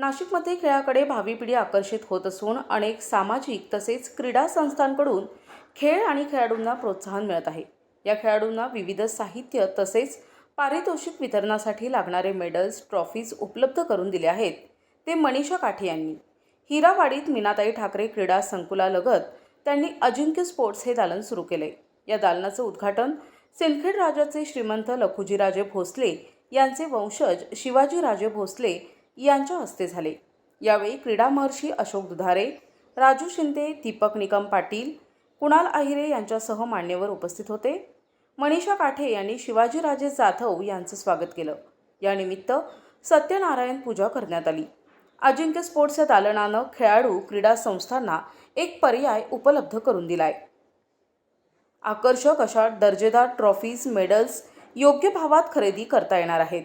नाशिकमध्ये खेळाकडे भावी पिढी आकर्षित होत असून अनेक सामाजिक तसेच क्रीडा संस्थांकडून खेळ आणि खेळाडूंना प्रोत्साहन मिळत आहे. या खेळाडूंना विविध साहित्य तसेच पारितोषिक वितरणासाठी लागणारे मेडल्स ट्रॉफीज उपलब्ध करून दिले आहेत. ते मनीषा काठे यांनी. हिरावाडीत मीनाताई ठाकरे क्रीडा संकुलालगत त्यांनी अजिंक्य स्पोर्ट्स हे दालन सुरू केले. या दालनाचं उद्घाटन सिंदखेड राजाचे श्रीमंत लखुजीराजे भोसले यांचे वंशज शिवाजीराजे भोसले यांच्या हस्ते झाले. यावेळी क्रीडा महर्षी अशोक दुधारे राजू शिंदे दीपक निकम पाटील कुणाल आहिरे यांच्यासह मान्यवर उपस्थित होते. मनीषा काठे यांनी शिवाजीराजे जाधव यांचं स्वागत केलं. यानिमित्त सत्यनारायण पूजा करण्यात आली. अजिंक्य स्पोर्ट्सच्या दालनानं खेळाडू क्रीडा संस्थांना एक पर्याय उपलब्ध करून दिलाय. आकर्षक अशा दर्जेदार ट्रॉफीज मेडल्स योग्य भावात खरेदी करता येणार आहेत.